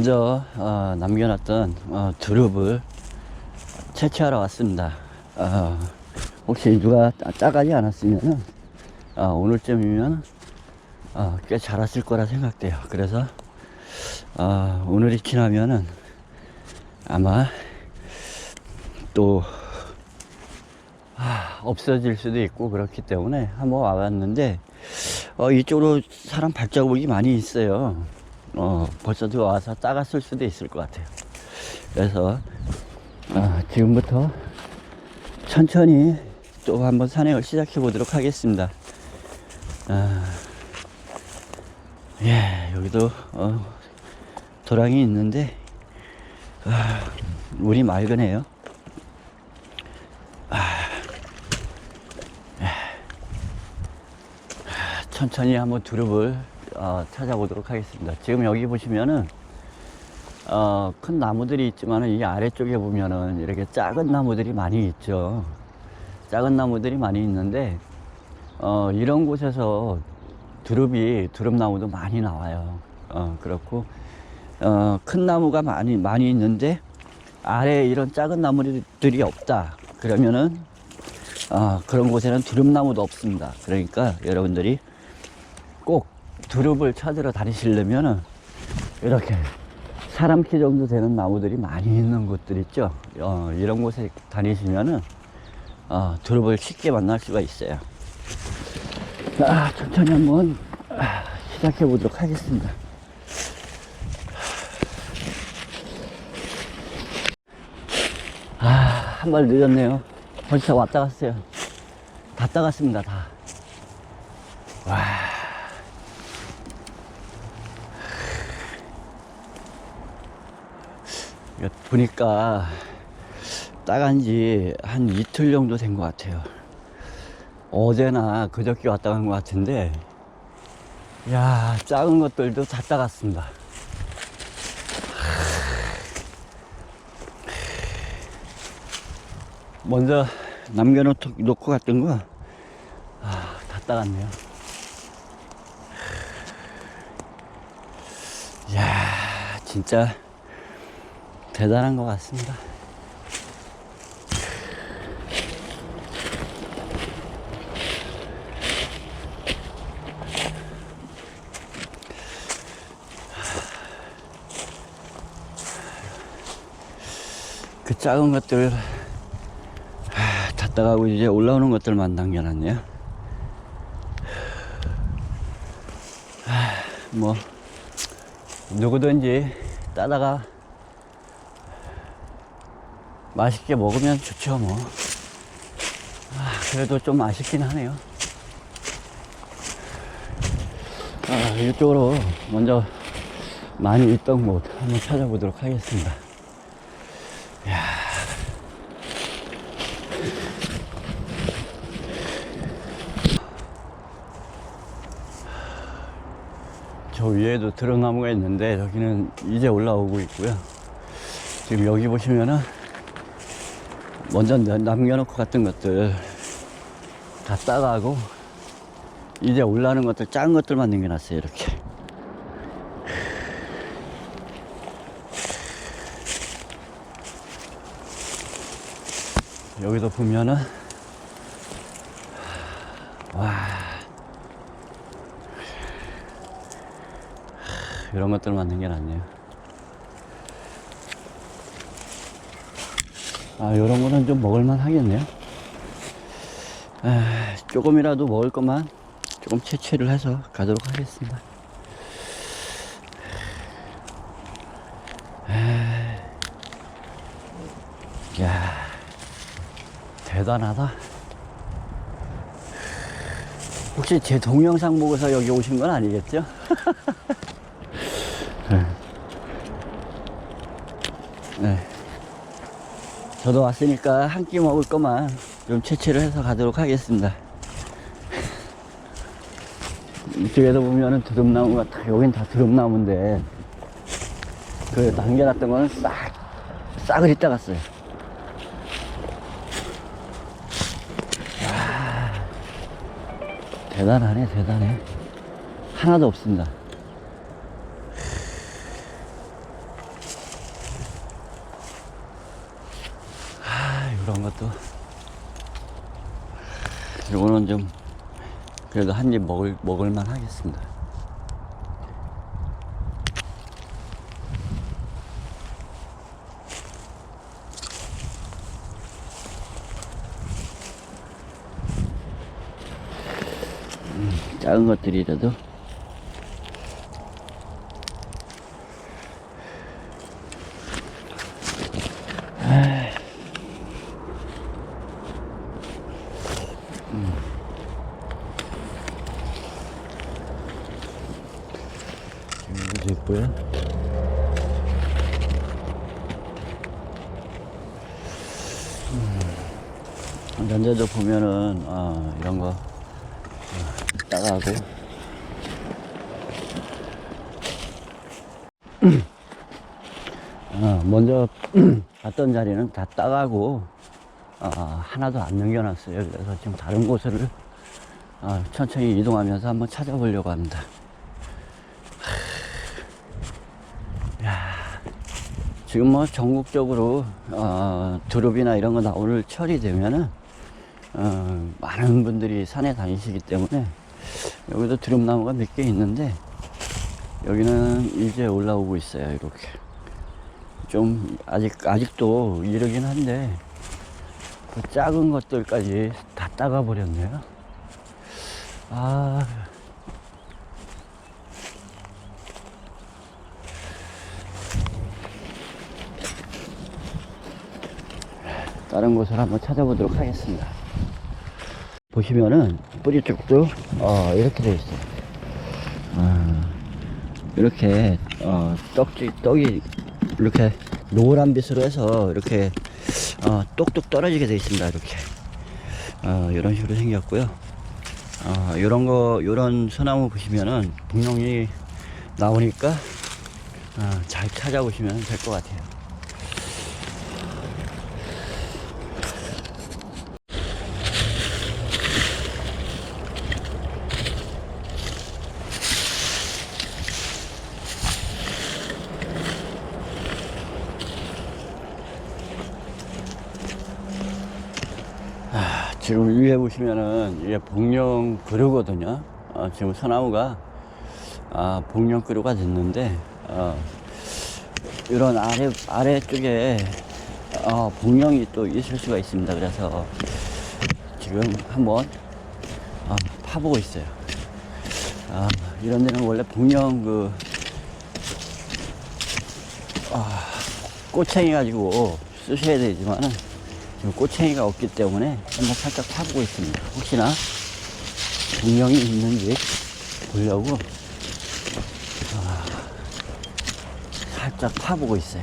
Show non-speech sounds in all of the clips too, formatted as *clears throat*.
먼저 어, 남겨놨던 어, 두릅을 채취하러 왔습니다. 어, 혹시 누가 따- 따가지 않았으면 어, 오늘쯤이면 어, 꽤 자랐을 거라 생각돼요. 그래서 어, 오늘이 지나면은 아마 또 아, 없어질 수도 있고 그렇기 때문에 한번 와봤는데 어, 이쪽으로 사람 발자국이 많이 있어요. 어, 벌써 들어와서 따갔을 수도 있을 것 같아요. 그래서 어, 지금부터 천천히 또 한번 산행을 시작해 보도록 하겠습니다. 아, 예, 여기도 어, 도랑이 있는데 아, 물이 맑으네요. 천천히 한번 두릅을 어, 찾아보도록 하겠습니다. 지금 여기 보시면은 어, 큰 나무들이 있지만은 이 아래쪽에 보면은 이렇게 작은 나무들이 많이 있죠. 작은 나무들이 많이 있는데 어, 이런 곳에서 두릅이 두릅나무도 많이 나와요. 어, 그렇고 어, 큰 나무가 많이 많이 있는데 아래에 이런 작은 나무들이 없다. 그러면은 어, 그런 곳에는 두릅나무도 없습니다. 그러니까 여러분들이 꼭 두릅을 찾으러 다니시려면은 이렇게 사람 키 정도 되는 나무들이 많이 있는 곳들 있죠. 어, 이런 곳에 다니시면은 어, 두릅을 쉽게 만날 수가 있어요. 아, 천천히 한번 아, 시작해 보도록 하겠습니다. 아, 한 발 늦었네요. 벌써 왔다 갔어요. 다 따갔습니다, 다. 와. 이거 보니까 따간 지 한 이틀 정도 된 것 같아요. 어제나 그저께 왔다 간 것 같은데, 야 작은 것들도 다 따갔습니다. 먼저 남겨놓고 갔던 거, 아, 다 따갔네요. 이야, 진짜 대단한 것 같습니다. 그 작은 것들 따가고 이제 올라오는 것들만 남겨놨네요. 하, 뭐 누구든지 따다가 맛있게 먹으면 좋죠 뭐. 아, 그래도 좀 아쉽긴 하네요. 아, 이쪽으로 먼저 많이 있던 곳 한번 찾아보도록 하겠습니다. 저 위에도 드럼나무가 있는데 여기는 이제 올라오고 있고요. 지금 여기 보시면은 먼저 남- 남겨놓고 갔던 것들 다 따가고 이제 올라오는 것들 작은 것들만 남겨놨어요 이렇게. 여기도 보면은 와 이런 것들만 남겨놨네요. 아, 요런 거는 좀 먹을만 하겠네요. 아, 조금이라도 먹을 것만 조금 채취를 해서 가도록 하겠습니다. 아, 야, 대단하다. 혹시 제 동영상 보고서 여기 오신 건 아니겠죠? *laughs* 저도 왔으니까 한 끼 먹을 것만 좀 채취를 해서 가도록 하겠습니다. 이쪽에도 보면은 드럼나무가 다, 여긴 다 드럼나무인데, 그 남겨놨던 거는 싹, 싹을 이따 갔어요. 대단하네, 대단해. 하나도 없습니다. 아, 이런 것도. 이거는 좀, 그래도 한 입 먹을, 먹을만 하겠습니다. 작은 것들이라도 있고요. 음, 면제도 보면은 아, 이런 거 따가고 어, 먼저 갔던 자리는 다 따가고 어, 하나도 안 남겨놨어요. 그래서 지금 다른 곳을 어, 천천히 이동하면서 한번 찾아보려고 합니다. 야, 지금 뭐 전국적으로 어, 두릅이나 이런 거 나올 철이 되면은 어, 많은 분들이 산에 다니시기 때문에 여기도 두릅나무가 몇 개 있는데 여기는 이제 올라오고 있어요 이렇게. 좀 아직 아직도 이르긴 한데 그 작은 것들까지 다 따가 버렸네요. 아. 다른 곳을 한번 찾아보도록 하겠습니다 보시면은 뿌리 쪽도 어, 이렇게 되어 있어요. 아, 이렇게 어, 떡지 떡이 이렇게 노란 빛으로 해서 이렇게 어, 똑똑 떨어지게 되어 있습니다. 이렇게 어, 이런 식으로 생겼고요. 어, 이런 거 이런 소나무 보시면은 분명히 나오니까 어, 잘 찾아보시면 될 것 같아요. 지금 위에 보시면은 이게 복령 그루거든요. 어, 지금 소나무가 아, 복령 그루가 됐는데 어, 이런 아래 아래 쪽에 어, 복령이 또 있을 수가 있습니다. 그래서 지금 한번 어, 파보고 있어요. 아, 이런 데는 원래 복령 그 아, 꼬챙이 가지고 쓰셔야 되지만은 지금 꼬챙이가 없기 때문에 한번 살짝 파보고 있습니다. 혹시나 동령이 있는지 보려고 아, 살짝 파보고 있어요.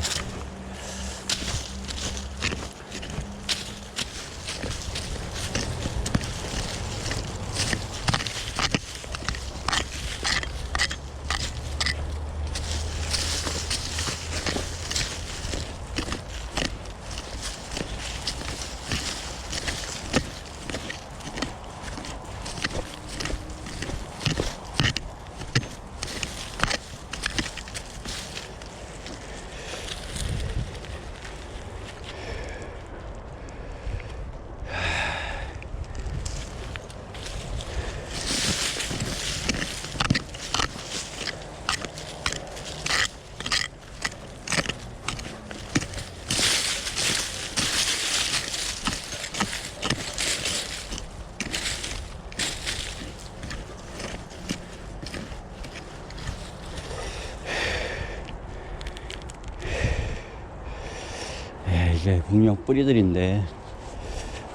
공룡 뿌리들인데,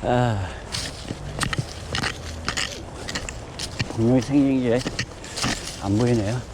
아, 공룡이 생긴 게 안 보이네요.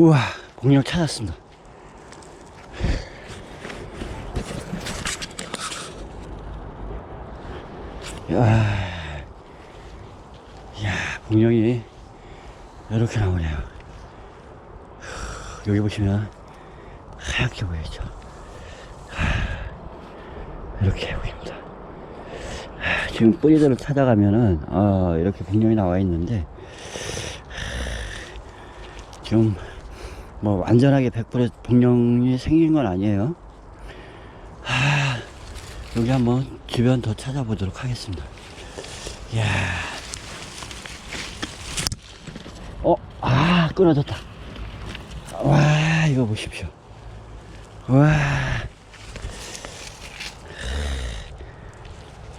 우와. 공룡 찾았습니다. 야, 야, 공룡이 이렇게 나오네요. 여기 보시면 하얗게 보이죠? 하, 이렇게 보입니다. 하, 지금 뿌리들을 찾아가면은 어, 이렇게 공룡이 나와 있는데 하, 지금 뭐 완전하게 100% 공룡이 생긴 건 아니에요. 하, 여기 한번 주변 더 찾아보도록 하겠습니다. 이야. 어, 아, 끊어졌다. 와, 이거 보십시오. 와.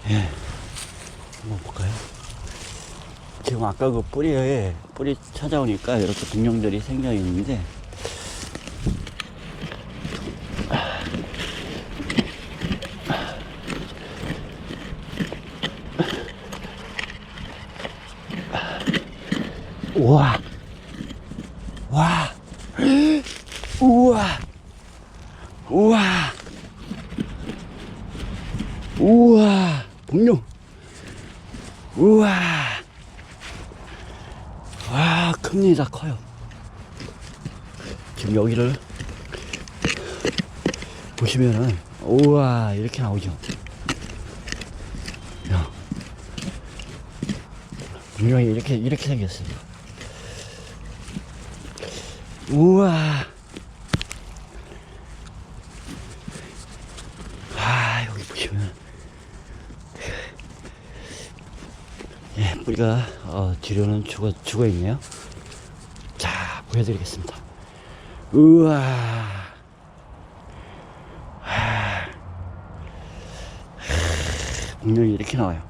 예. 한번 볼까요? 지금 아까 그 뿌리에, 뿌리 찾아오니까 이렇게 공룡들이 생겨 있는데, 우와. 와. 우와. 우와. 우와. 공룡. 우와. 와, 큽니다. 커요. 지금 여기를 보시면은 우와, 이렇게 나오죠. 야. 공룡이 이렇게 이렇게 생겼어요. 우와. 아, 여기 보시면. 예, 뿌리가, 어, 뒤로는 죽어, 죽어 있네요. 자, 보여드리겠습니다. 우와. 하. 공룡이 이렇게 나와요.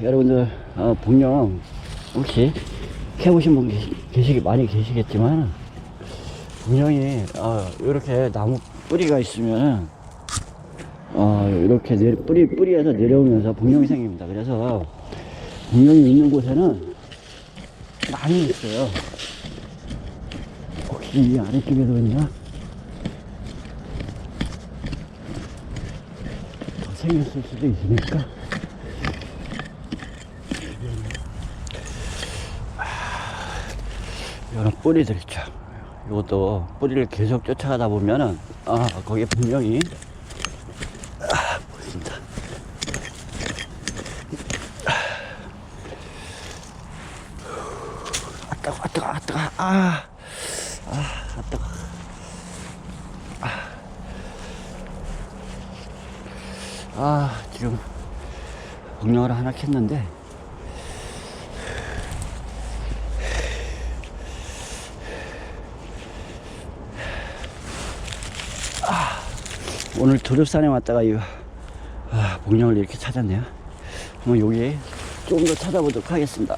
여러분들, 어, 복령, 혹시 캐보신 분 계시, 계시기, 많이 계시겠지만, 분명히, 어, 이렇게 나무 뿌리가 있으면은, 어, 이렇게 내, 뿌리, 뿌리에서 내려오면서 복령이 생깁니다. 그래서, 복령이 있는 곳에는 많이 있어요. 혹시 이 아래쪽에도 있나? 더 생겼을 수도 있으니까. 이런 뿌리들 있죠. 이것도 뿌리를 계속 쫓아가다 보면은, 아, 거기에 분명히, 아, 보입니다. 아, 따가, 아, 따가, 아, 아, 아, 아. 아, 지금, 공룡을 하나 캤는데, 오늘 두릅산에 왔다가 이 아, 목령을 이렇게 찾았네요. 한번 여기 조금 더 찾아보도록 하겠습니다.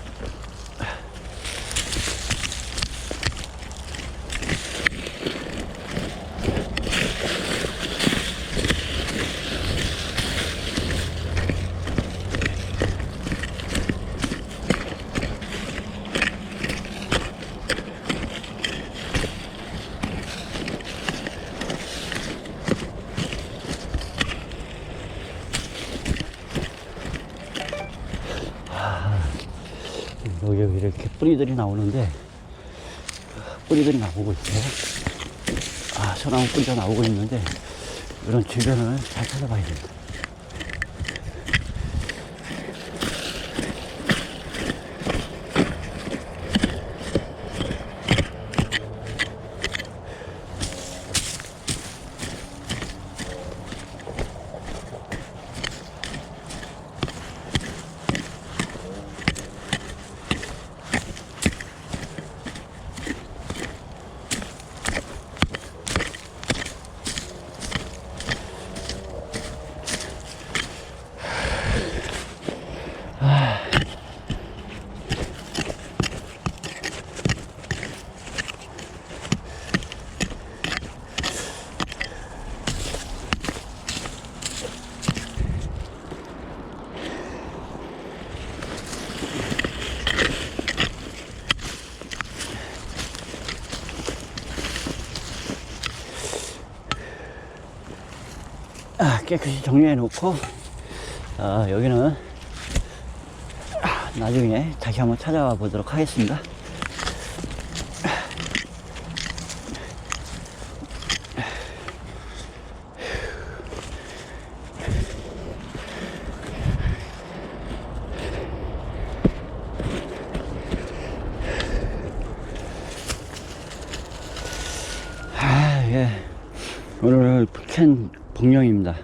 여기 이렇게 뿌리들이 나오는데 뿌리들이 나오고 있어요. 아, 소나무 뿌리가 나오고 있는데 이런 주변을 잘 찾아봐야 됩니다. 깨끗이 정리해 놓고 어, 여기는 아, 나중에 다시 한번 찾아와 보도록 하겠습니다. 아, 예. 오늘 캔 복령입니다.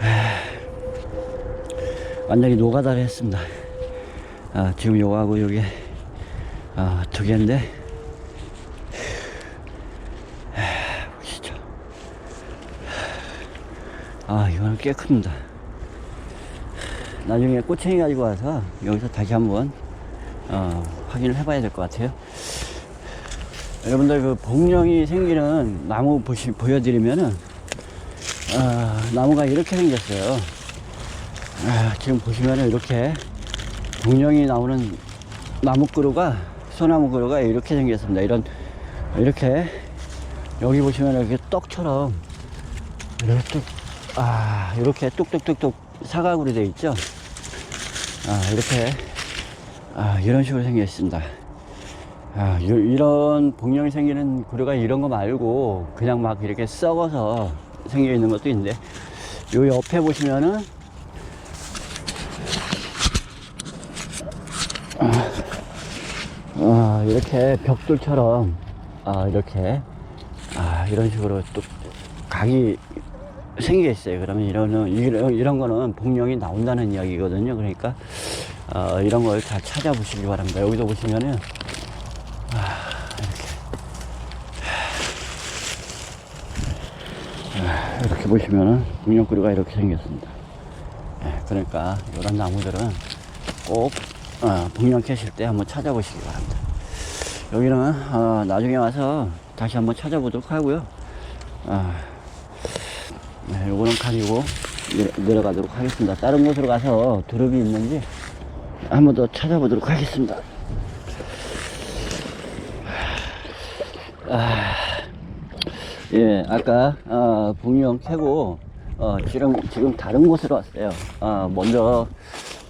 아, 완전히 노가다를 했습니다. 아, 지금 요거하고 요게, 아, 두 개인데, 아, 보시죠. 아, 이거는 꽤 큽니다. 나중에 꼬챙이 가지고 와서 여기서 다시 한번, 어, 확인을 해봐야 될 것 같아요. 여러분들 그 복령이 생기는 나무 보시, 보여드리면은 아, 나무가 이렇게 생겼어요. 아, 지금 보시면은 이렇게 복령이 나오는 나무 그루가 소나무 그루가 이렇게 생겼습니다. 이런 이렇게 여기 보시면 이렇게 떡처럼 이렇게 뚝, 아 이렇게 뚝뚝뚝뚝 사각으로 되어 있죠. 아 이렇게 아 이런 식으로 생겼습니다. 아, 이- 이런 복령이 생기는 구류가 이런 거 말고 그냥 막 이렇게 썩어서 생겨 있는 것도 있는데 요 옆에 보시면은 아, 아, 이렇게 벽돌처럼 아, 이렇게 아, 이런 식으로 또 각이 생겨 있어요. 그러면 이런 이런, 이런 거는 복령이 나온다는 이야기거든요. 그러니까 어, 이런 걸 다 찾아보시기 바랍니다. 여기도 보시면은 이렇게 보시면은 공룡구리가 이렇게 생겼습니다. 예, 그러니까 이런 나무들은 꼭 어, 복령 캐실 때 한번 찾아보시기 바랍니다. 여기는 어, 나중에 와서 다시 한번 찾아보도록 하고요. 아, 네, 요거는 가지고 내려- 내려가도록 하겠습니다. 다른 곳으로 가서 두릅이 있는지 한번 더 찾아보도록 하겠습니다. 예, 아까 어, 봉영 캐고 어, 지금 지금 다른 곳으로 왔어요. 어, 먼저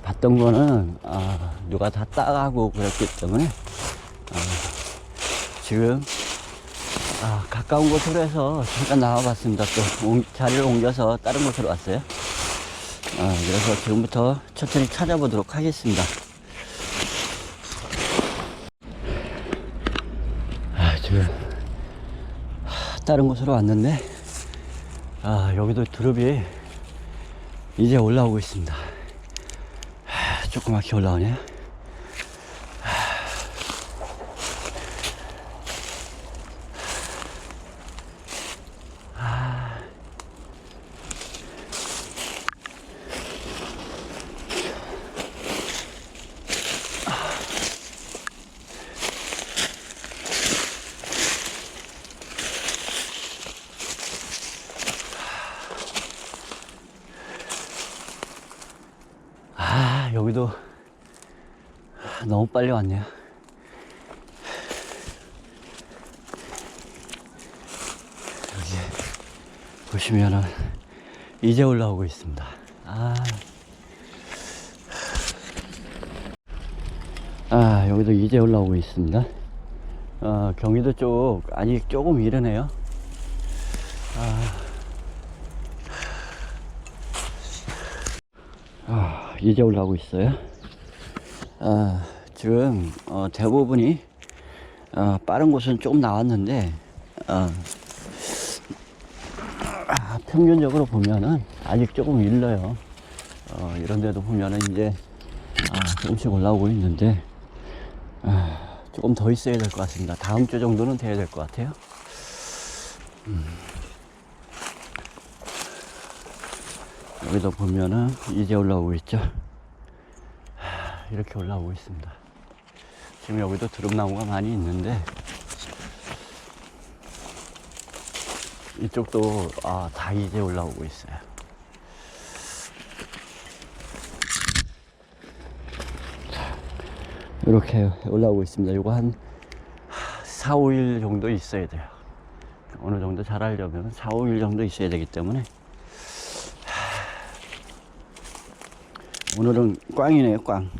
봤던 거는 아, 누가 다 따가고 그랬기 때문에 어, 지금 아, 가까운 곳으로 해서 잠깐 나와봤습니다. 또 옮- 자리를 옮겨서 다른 곳으로 왔어요. 아, 그래서 지금부터 천천히 찾아보도록 하겠습니다. 아, 지금 다른 곳으로 왔는데 아 여기도 두릅이 이제 올라오고 있습니다 하, 조그맣게 올라오네요 아. 아 여기도 너무 빨리 왔네요. 여기 보시면은 이제 올라오고 있습니다. 아, 아 여기도 이제 올라오고 있습니다. 어, 경기도 쪽 아직 조금 이르네요. 아, 이제 올라오고 있어요. 아, 지금 어, 대부분이 어, 빠른 곳은 조금 나왔는데 어, 아, 평균적으로 보면은 아직 조금 일러요. 어, 이런 데도 보면은 이제 아, 조금씩 올라오고 있는데 아, 조금 더 있어야 될 것 같습니다. 다음 주 정도는 돼야 될 것 같아요. 여기도 보면은 이제 올라오고 있죠. 하, 이렇게 올라오고 있습니다. 지금 여기도 드럼나무가 많이 있는데 이쪽도 아, 다 이제 올라오고 있어요. 이렇게 올라오고 있습니다. 이거 한 4, 5일 정도 있어야 돼요. 어느 정도 자라려면 4, 5일 정도 있어야 되기 때문에 오늘은 꽝이네요, 꽝.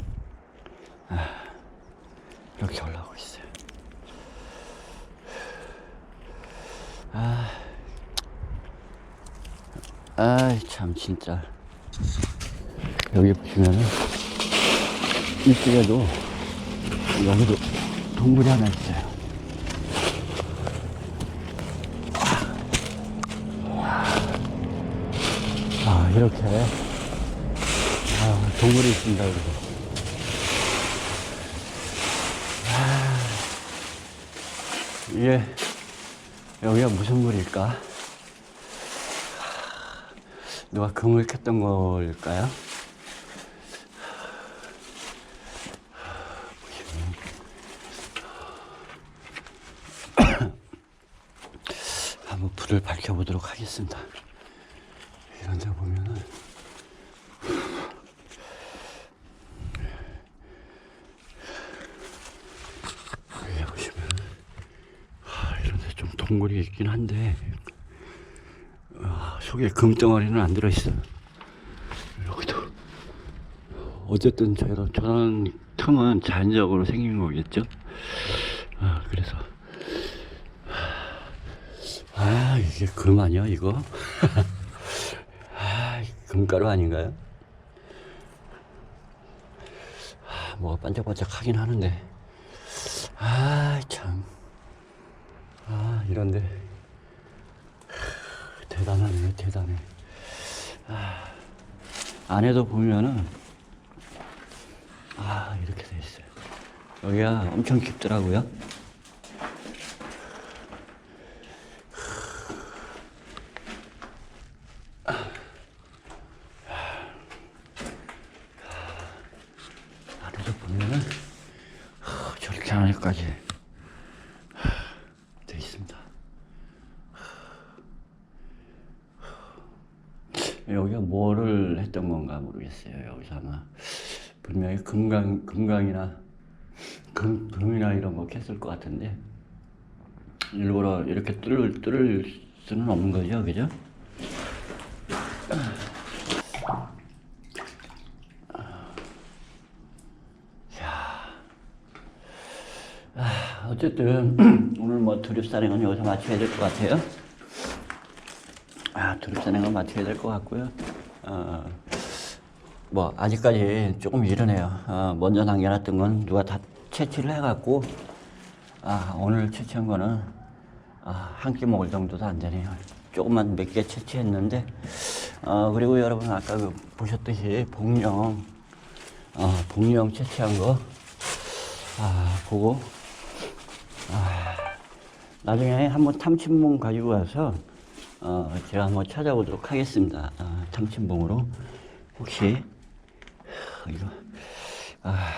아이, 참, 진짜. 여기 보시면은, 이쪽에도, 여기도 동굴이 하나 있어요. 아, 이렇게. 아, 동물이 있습니다, 여기도. 아, 이게, 여기가 무슨 물일까? 누가 금을 캤던 걸까요? *coughs* 한번 불을 밝혀보도록 하겠습니다. 이런 데 보면은 아, 동굴이 있긴 한데 아, 속에 금덩어리는 안 들어있어요. 여기도 어쨌든 저런, 저런 틈은 자연적으로 생긴 거겠죠. 아, 그래서 아 이게 금 아니야 이거? *laughs* 아 금가루 아닌가요? 아, 뭐가 반짝반짝 하긴 하는데 아 참. 아 이런데 대단하네 대단해. 아, 안에도 보면은 아 이렇게 돼 있어요. 여기가 엄청 깊더라고요. 안에서 보면은 하, 저렇게 안에까지 하, 돼 있습니다. 여기가 뭐를 했던 건가 모르겠어요. 여기서 아마 분명히 금강 금강이나 금 금이나 이런 거 캤을 것 같은데 일부러 이렇게 뚫을 뚫을 수는 없는 거죠, 그죠? 어쨌든 *clears throat* 오늘 뭐 두릅 산행은 여기서 마쳐야 될 것 같아요. 아 두릅 산행은 마쳐야 될 것 같고요. 어, 뭐 아직까지 조금 이르네요. 어, 먼저 남겨놨던 건 누가 다 채취를 해갖고 아 오늘 채취한 거는 아, 한 끼 먹을 정도도 안 되네요. 조금만 몇 개 채취했는데 어, 그리고 여러분 아까 그 보셨듯이 복령 어, 복령 채취한 거 아, 보고 나중에 한번 탐침봉 가지고 와서 어, 제가 한번 찾아보도록 하겠습니다. 아, 탐침봉으로 혹시 하, 이거 아,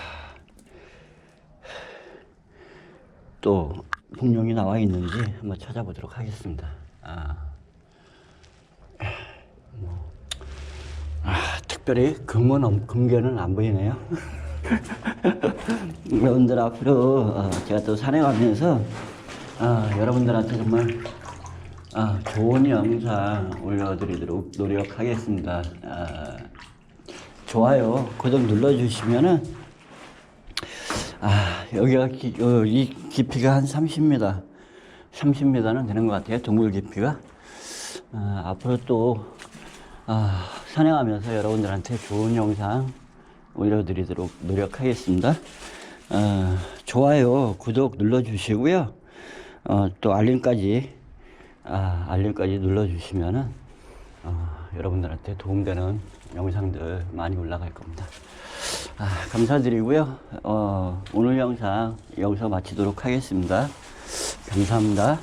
또 공룡이 나와 있는지 한번 찾아보도록 하겠습니다. 아, 뭐, 아, 특별히 금은 없- 금괴는 안 보이네요. *laughs* 여러분들 앞으로 어, 제가 또 산에 가면서 어, 여러분들한테 정말 아, 좋은 영상 올려드리도록 노력하겠습니다. 아, 좋아요, 구독 눌러주시면은 아, 여기가 기, 어, 이 깊이가 한 30m, 30m는 되는 것 같아요. 동굴 깊이가. 아, 앞으로 또 아, 산행하면서 여러분들한테 좋은 영상 올려드리도록 노력하겠습니다. 어, 좋아요, 구독 눌러주시고요. 어, 또 알림까지 아, 알림까지 눌러주시면은 어, 여러분들한테 도움되는 영상들 많이 올라갈 겁니다. 아, 감사드리고요. 어, 오늘 영상 여기서 마치도록 하겠습니다. 감사합니다.